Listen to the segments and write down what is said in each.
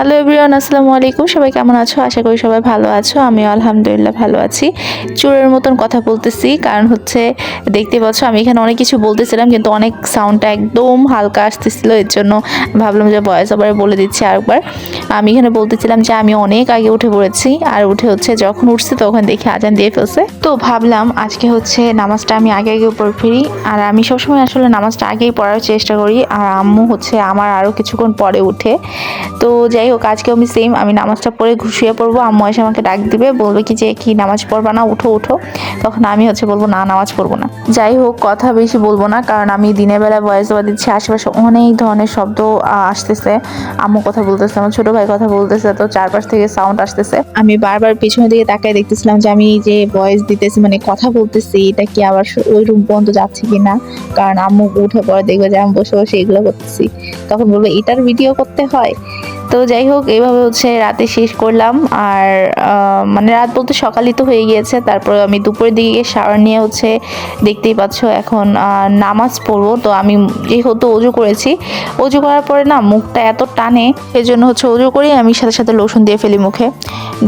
Hello everyone আসসালামু আলাইকুম। সবাই কেমন আছো? আশা করি সবাই ভালো আছো। আমি আলহামদুলিল্লাহ ভালো আছি। চোরের মতন কথা বলতেছি, কারণ হচ্ছে দেখতে পাচ্ছ, আমি এখানে অনেক কিছু বলতেছিলাম, কিন্তু অনেক সাউন্ডটা একদম হালকা আসতেছিল। এর জন্য ভাবলাম যে ভয়েস ওভারে বলে দিচ্ছি আরেকবার। আমি এখানে বলতেছিলাম যে আমি অনেক আগে উঠে পড়েছি, আর উঠে হচ্ছে যখন উঠছে তখন দেখি আজান দিয়ে ফেলছে। তো ভাবলাম আজকে হচ্ছে নামাজটা আমি আগে আগে পড়ে ফিরি, আর আমি সবসময় আসলে নামাজটা আগেই পড়ার চেষ্টা করি, আর আম্মু হচ্ছে আমার আরও কিছুক্ষণ পরে উঠে। তো যাই হোক আজকে আমি সেম আমি নামাজটা পড়ে ঘুষিয়ে পড়ব। আম্মু এসে আমাকে ডাক দিবে, বলবে কি যে, কি নামাজ পড়বা না? উঠো উঠো। তখন আমি হচ্ছে বলব, না, নামাজ পড়ব না। যাই হোক কথা বেশি বলব না, কারণ আমি দিনের বেলা ভয়েস ওভার দিচ্ছি, আশেপাশে অনেক ধরনের শব্দ আসতেছে। আম্মু কথা বলতেছে, আমার ছোট ভাই কথা বলতেছে, তো চারপাশ থেকে সাউন্ড আসতেছে। আমি বারবার পিছনের দিকে তাকায় দেখতেছিলাম যে, আমি যে ভয়েস দিতেছি মানে কথা বলতেছি, এটা কি আবার ওই রুম পর্যন্ত যাচ্ছে কি না কারণ আম্মু উঠে পরে দেখবে যে, আমি বসে বসে এগুলো করতেছি। তখন বলব, এটার ভিডিও করতে হয়? তো যাই হোক এইভাবে হচ্ছে রাতে শেষ করলাম। আর মানে রাত বলতে সকালই তো হয়ে গিয়েছে। তারপর আমি দুপুরের দিকে শাওয়ার নিয়ে হচ্ছে দেখতেই পাচ্ছ এখন নামাজ পড়ব। তো আমি যেহেতু অজু করেছি, অজু করার পরে না মুখটা এত টানে সেই জন্য হচ্ছে অজু করি, আমি সাথে সাথে লোশন দিয়ে ফেলি মুখে।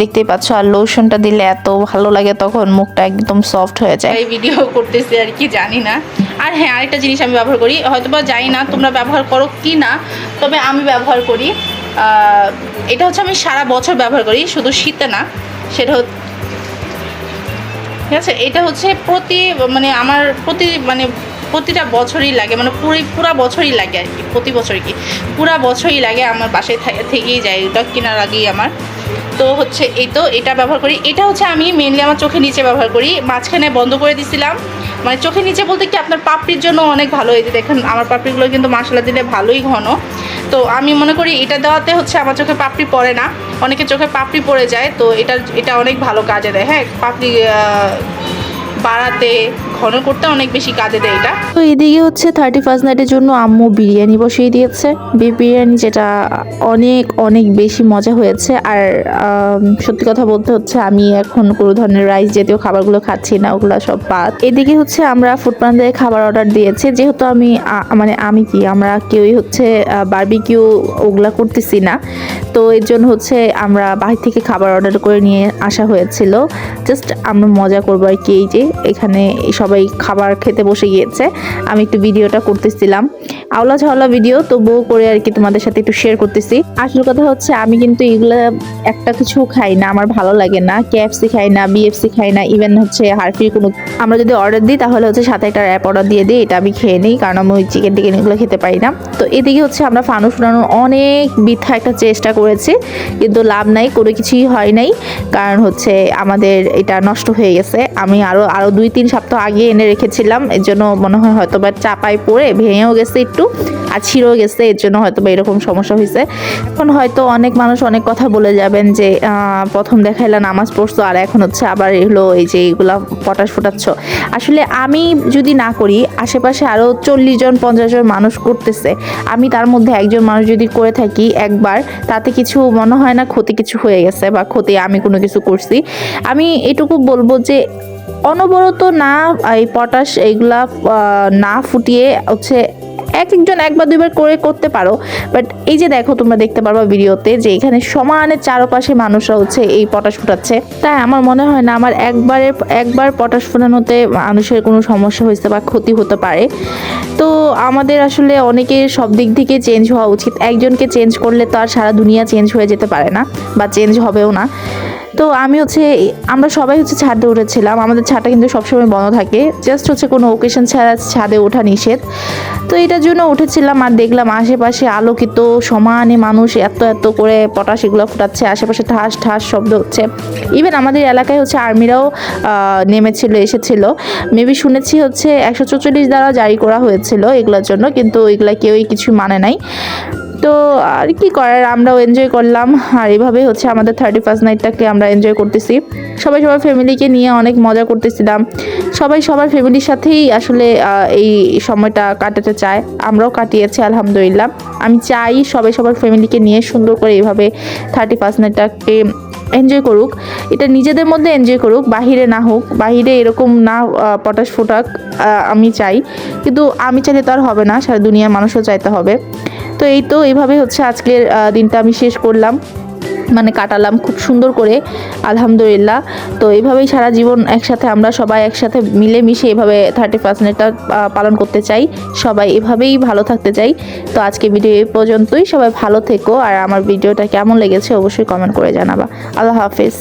দেখতেই পাচ্ছ, আর লোশনটা দিলে এত ভালো লাগে তখন মুখটা একদম সফট হয়ে যায়। এই ভিডিও করতেছি আর কি, জানি না। আর হ্যাঁ আরেকটা জিনিস আমি ব্যবহার করি। হয়তো বা জানি না তোমরা ব্যবহার করো কি না, তবে আমি ব্যবহার করি। এটা হচ্ছে আমি সারা বছর ব্যবহার করি, শুধু শীতে না, সেটা ঠিক আছে? এটা হচ্ছে প্রতি মানে আমার প্রতি মানে প্রতিটা বছরই লাগে মানে পুরো, পুরা বছরই লাগে আর কি, প্রতি বছর কি, পুরা বছরই লাগে আমার বাসায় থেকেই যায় ওটা কেনার আগেই আমার। তো হচ্ছে এই তো, এটা ব্যবহার করি। এটা হচ্ছে আমি মেনলি আমার চোখের নিচে ব্যবহার করি। মাঝখানে বন্ধ করে দিছিলাম। মানে চোখের নিচে বলতে কি আপনার পাপড়ির জন্য অনেক ভালো। যে দেখেন, আমার পাপড়িগুলো কিন্তু মশলা দিলে ভালোই ঘন। তো আমি মনে করি এটা দেওয়াতে হচ্ছে আমার চোখে পাপড়ি পড়ে না। অনেকে চোখে পাপড়ি পড়ে যায়, তো এটা এটা অনেক ভালো কাজে দেয়। হ্যাঁ পাপড়ি বাড়াতে ঘন করতে অনেক বেশি কাজে দেয় এটা। তো এদিকে হচ্ছে থার্টি ফার্স্ট নাইটের জন্য আম্মু বিরিয়ানি বসিয়ে দিয়েছে। বিরিয়ানি যেটা অনেক অনেক বেশি মজা হয়েছে। আর সত্যি কথা বলতে হচ্ছে আমি এখন কোনো ধরনের রাইস জাতীয় খাবারগুলো খাচ্ছি না, ওগুলো সব বাদ। এদিকে হচ্ছে আমরা ফুড খাবার অর্ডার দিয়েছি। যেহেতু আমি মানে আমি কি, আমরা কেউই হচ্ছে বারবিকিউ ওগুলা করতেছি না। তো এর জন্য হচ্ছে আমরা বাহির থেকে খাবার অর্ডার করে নিয়ে আসা হয়েছিল। জাস্ট আমরা মজা করব আর কি, এই যে এখানে সবাই খাবার খেতে বসে গিয়েছে। আমি একটু ভিডিওটা করতেছিলাম। আওলা ঝাওলা ভিডিও তবুও করে আর কি তোমাদের সাথে একটু শেয়ার করতেছি। আসল কথা হচ্ছে আমি কিন্তু এগুলো একটা কিছু খাই না, আমার ভালো লাগে না। কেএফসি খাই না বিএফসি খাই না ইভেন হচ্ছে হারফির কোনো আমরা যদি অর্ডার দিই তাহলে হচ্ছে সাথে একটা অ্যাপ অর্ডার দিয়ে দিই, এটা আমি খেয়ে নিই, কারণ আমি ওই চিকেন টিকেন এগুলো খেতে পারি না। তো এদিকে হচ্ছে আমরা ফানুস ফুরানোর অনেক বৃথা একটা চেষ্টা করেছি, কিন্তু লাভ নাই, কোনো কিছুই হয় নাই। কারণ হচ্ছে আমাদের এটা নষ্ট হয়ে গেছে। আমি আরও আরও দুই, তিন সপ্তাহ আগে এনে রেখেছিলাম। এর জন্য মনে হয় হয়তো বা চাপায় পড়ে, ভেঙেও গেছে একটু। আর ছিঁড়েও গেছে, এর জন্য হয়তো বা এরকম সমস্যা হয়েছে এখন হয়তো অনেক মানুষ অনেক কথা বলে যাবেন যে প্রথম দেখাইলা নামাজ পড়ছো আর এখন হচ্ছে আবার এগুলো এই যে এগুলা পটাশ ফোটাচ্ছ। আসলে আমি যদি না করি, আশেপাশে আরও চল্লিশ জন, পঞ্চাশ জন মানুষ করতেছে, আমি তার মধ্যে একজন মানুষ যদি করে থাকি একবার, তাতে কিছু মনে হয় না ক্ষতি কিছু হয়ে গেছে বা ক্ষতি আমি কোনো কিছু করছি। আমি এটুকু বলব যে, অনবরত না এই পটাশ এইগুলা না ফুটিয়ে হচ্ছে এক একজন একবার দুইবার করে করতে পারো। বাট এই যে দেখো, তোমরা দেখতে পারবা ভিডিওতে যে এখানে সমানে চারপাশে মানুষরা হচ্ছে এই পটাশ ফুটাচ্ছে। তাই আমার মনে হয় না আমার একবারে, একবার পটাশ ফোটানোতে মানুষের কোনো সমস্যা হয়েছে বা ক্ষতি হতে পারে। তো আমাদের আসলে অনেকের সব দিক থেকে চেঞ্জ হওয়া উচিত। একজনকে চেঞ্জ করলে তো আর সারা দুনিয়া চেঞ্জ হয়ে যেতে পারে না বা চেঞ্জ হবেও না। তো আমি হচ্ছে, আমরা সবাই হচ্ছে ছাদে উঠেছিলাম। আমাদের ছাদটা কিন্তু সবসময় বন্ধ থাকে। জাস্ট হচ্ছে কোনো ওকেশন ছাড়া ছাদে ওঠা নিষেধ। তো এটার জন্য উঠেছিলাম আর দেখলাম আশেপাশে আলোকিত, সমানে মানুষ এত এত করে পটাশ এগুলো ফুটাচ্ছে। আশেপাশে ঠাস ঠাস শব্দ হচ্ছে। ইভেন আমাদের এলাকায় হচ্ছে আর্মিরাও নেমেছিল, এসেছিল। মেবি শুনেছি হচ্ছে একশো চৌচল্লিশ দ্বারা জারি করা হয়েছিল এগুলোর জন্য। কিন্তু এগুলা কেউই কিছু মানে নাই। তো আর কি করার, আমরাও এনজয় করলাম। আর এইভাবে হচ্ছে আমাদের থার্টি ফার্স্ট নাইটটাকে আমরা এনজয় করতেছি। সবাই সবার ফ্যামিলিকে নিয়ে অনেক মজা করতেছিলাম। সবাই সবার ফ্যামিলির সাথেই আসলে এই সময়টা কাটাতে চায়। আমরাও কাটিয়েছি, আলহামদুলিল্লাহ। আমি চাই সবাই সবার ফ্যামিলিকে নিয়ে সুন্দর করে এইভাবে থার্টি ফার্স্ট নাইটটাকে এনজয় করুক। এটা নিজেদের মধ্যে এনজয় করুক, বাহিরে না হোক। বাহিরে এরকম না পটাশ ফোটাক আমি চাই। কিন্তু আমি চাইলে তো আর হবে না, সারা দুনিয়ার মানুষও চাইতে হবে। তো এই তো এইভাবে হচ্ছে আজকের দিনটা আমি শেষ করলাম। মানে কাটালাম খুব সুন্দর করে, আলহামদুলিল্লাহ। তো এইভাবেই সারা জীবন একসাথে আমরা সবাই একসাথে মিলেমিশে এভাবে থার্টি পার্সেন্টটা পালন করতে চাই। সবাই এভাবেই ভালো থাকতে চাই। তো আজকে ভিডিও এই পর্যন্তই। সবাই ভালো থেকো। আর আমার ভিডিওটা কেমন লেগেছে অবশ্যই কমেন্ট করে জানাবা। আল্লাহ হাফেজ।